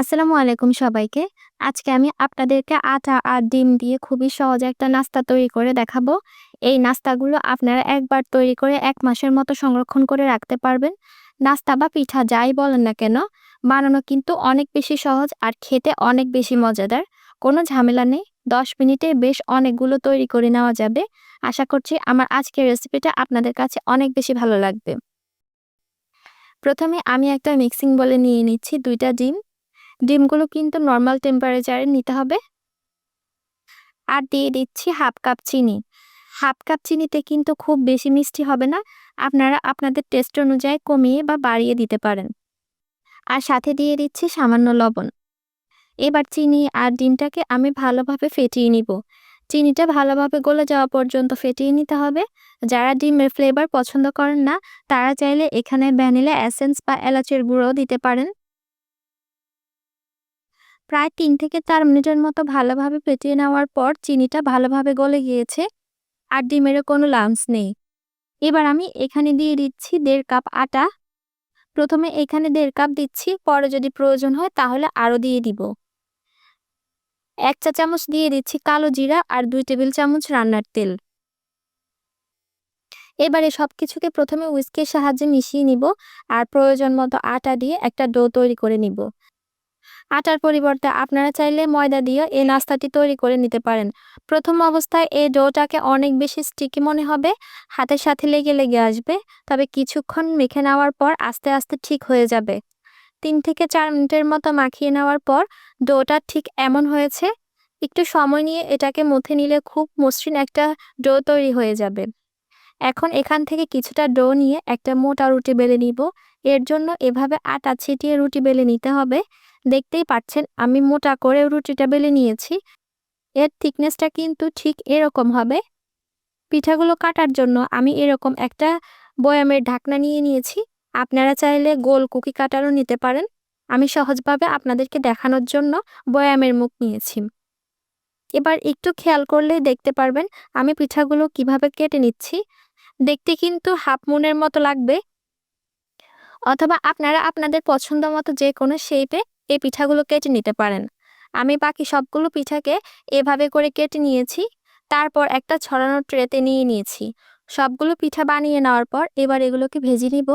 আসসালামু আলাইকুম সবাইকে। আজকে আমি আপনাদেরকে আটা আর ডিম দিয়ে খুবই সহজ একটা নাস্তা তৈরি করে দেখাবো। এই নাস্তাগুলো আপনারা একবার তৈরি করে এক মাসের মতো সংরক্ষণ করে রাখতে পারবেন। নাস্তা বা পিঠা যাই বলেন না কেন, বানানো কিন্তু অনেক বেশি সহজ আর খেতে অনেক বেশি মজাদার। কোনো ঝামেলা নেই। ১০ মিনিটে বেশ অনেকগুলো তৈরি করে নেওয়া যাবে। আশা করছি আমার আজকের রেসিপিটা আপনাদের কাছে অনেক বেশি ভালো লাগবে। প্রথমে আমি একটা মিক্সিং বলে নিয়ে নিচ্ছি দুইটা ডিম। ডিমগুলো কিন্তু নর্মাল টেম্পারেচারে নিতে হবে। আর দিয়ে দিচ্ছি হাফ কাপ চিনি। হাফ কাপ চিনিতে কিন্তু খুব বেশি মিষ্টি হবে না। আপনারা আপনাদের টেস্ট অনুযায়ী কমিয়ে বা বাড়িয়ে দিতে পারেন। আর সাথে দিয়ে দিচ্ছি সামান্য লবণ। এবার চিনি আর ডিমটাকে আমি ভালোভাবে ফেটিয়ে নিব। চিনিটা ভালোভাবে গলে যাওয়া পর্যন্ত ফেটিয়ে নিতে হবে। যারা ডিমের ফ্লেভার পছন্দ করেন না, তারা চাইলে এখানে ভ্যানিলা এসেন্স বা এলাচের গুঁড়োও দিতে পারেন। প্রায় তিন থেকে চার মিনিটের মতো ভালোভাবে ফেটিয়ে নেওয়ার পর চিনিটা ভালোভাবে গলে গিয়েছে আর ডিমেরও কোনো লামস নেই। এবার আমি এখানে দিয়ে দিচ্ছি দেড় কাপ আটা। প্রথমে এখানে দেড় কাপ দিচ্ছি, পরে যদি প্রয়োজন হয় তাহলে আরও দিয়ে দিব। এক চা চামচ দিয়ে দিচ্ছি কালো জিরা আর দুই টেবিল চামচ রান্নার তেল। এবারে সব কিছুকে প্রথমে উইস্কের সাহায্যে মিশিয়ে নিব আর প্রয়োজন মতো আটা দিয়ে একটা ডো তৈরি করে নিব। আটার পরিবর্তে আপনারা চাইলে ময়দা দিয়ে এই নাস্তাটি তৈরি করে নিতে পারেন। প্রথম অবস্থায় এই ডোটাকে অনেক বেশি স্টিকি মনে হবে, হাতের সাথে লেগে লেগে আসবে, তবে কিছুক্ষণ মেখে নেওয়ার পর আস্তে আস্তে ঠিক হয়ে যাবে। তিন থেকে চার মিনিটের মতো মাখিয়ে নেওয়ার পর ডোটা ঠিক এমন হয়েছে, একটু সময় নিয়ে এটাকে মুথে নিলে খুব মসৃণ একটা ডো তৈরি হয়ে যাবে। এখন এখান থেকে কিছুটা ডো নিয়ে একটা মোটা রুটি বেলে নিব। এর জন্য এভাবে আটা ছিটিয়ে রুটি বেলে নিতে হবে। দেখতেই পাচ্ছেন, আমি মোটা করে রুটিটা বেলে নিয়েছি। এর থিকনেসটা কিন্তু ঠিক এরকম হবে। পিঠাগুলো কাটার জন্য আমি এরকম একটা বয়ামের ঢাকনা নিয়ে নিয়েছি। আপনারা চাইলে গোল কুকি কাটারও নিতে পারেন। আমি সহজভাবে আপনাদেরকে দেখানোর জন্য বয়ামের মুখ নিয়েছি। এবার একটু খেয়াল করলে দেখতে পারবেন, আমি পিঠাগুলো কীভাবে কেটে নিচ্ছি। দেখতে কিন্তু হাফ মুনের মতো লাগবে। অথবা আপনারা আপনাদের পছন্দ মতো যে কোনো শেপে এই পিঠাগুলো কেটে নিতে পারেন। আমি বাকি সবগুলো পিঠাকে এভাবে করে কেটে নিয়েছি, তারপর একটা ছড়ানো ট্রেতে নিয়ে নিয়েছি। সবগুলো পিঠা বানিয়ে নেওয়ার পর এবার এগুলোকে ভেজে নিব।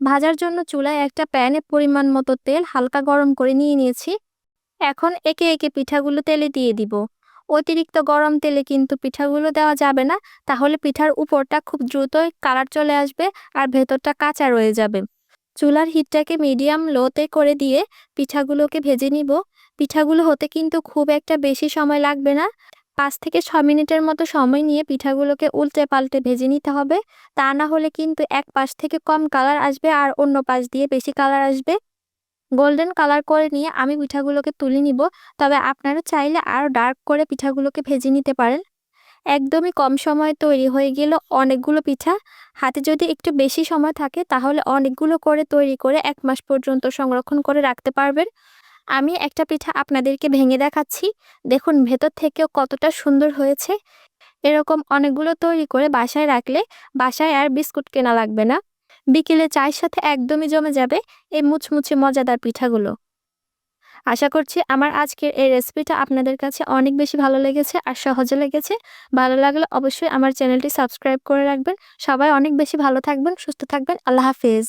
ভাজার জন্য চুলায় একটা প্যানে পরিমাণ মতো তেল হালকা গরম করে নিয়ে নিয়েছি। এখন একে একে পিঠাগুলো তেলে দিয়ে দিব। অতিরিক্ত গরম তেলে কিন্তু পিঠাগুলো দেওয়া যাবে না। তাহলে পিঠার উপরটা খুব দ্রুতই কালার চলে আসবে আর ভেতরটা কাঁচা রয়ে যাবে। চুলার হিটটাকে মিডিয়াম লোতে করে দিয়ে পিঠাগুলোকে ভেজে নিব। পিঠাগুলো হতে কিন্তু খুব একটা বেশি সময় লাগবে না। পাঁচ থেকে ছ মিনিটের মতো সময় নিয়ে পিঠাগুলোকে উল্টে পাল্টে ভেজে নিতে হবে। তা না হলে কিন্তু এক পাশ থেকে কম কালার আসবে আর অন্য পাশ দিয়ে বেশি কালার আসবে। গোল্ডেন কালার করে নিয়ে আমি পিঠাগুলোকে তুলে নিব। তবে আপনারা চাইলে আরও ডার্ক করে পিঠাগুলোকে ভেজে নিতে পারেন। একদমই কম সময়ে তৈরি হয়ে গেল অনেকগুলো পিঠা। হাতে যদি একটু বেশি সময় থাকে তাহলে অনেকগুলো করে তৈরি করে এক মাস পর্যন্ত সংরক্ষণ করে রাখতে পারবেন। আমি একটা পিঠা আপনাদেরকে ভেঙে দেখাচ্ছি। দেখুন, ভেতর থেকেও কতটা সুন্দর হয়েছে। এরকম অনেকগুলো তৈরি করে বাসায় রাখলে বাসায় আর বিস্কুট কেনা লাগবে না। বিকেলে চায়ের সাথে একদমই জমে যাবে এই মুচমুচে মজাদার পিঠাগুলো। আশা করছি আমার আজকের এই রেসিপিটা আপনাদের কাছে অনেক বেশি ভালো লেগেছে আর সহজে লেগেছে। ভালো লাগলে অবশ্যই আমার চ্যানেলটি সাবস্ক্রাইব করে রাখবেন। সবাই অনেক বেশি ভালো থাকবেন, সুস্থ থাকবেন। আল্লাহ হাফেজ।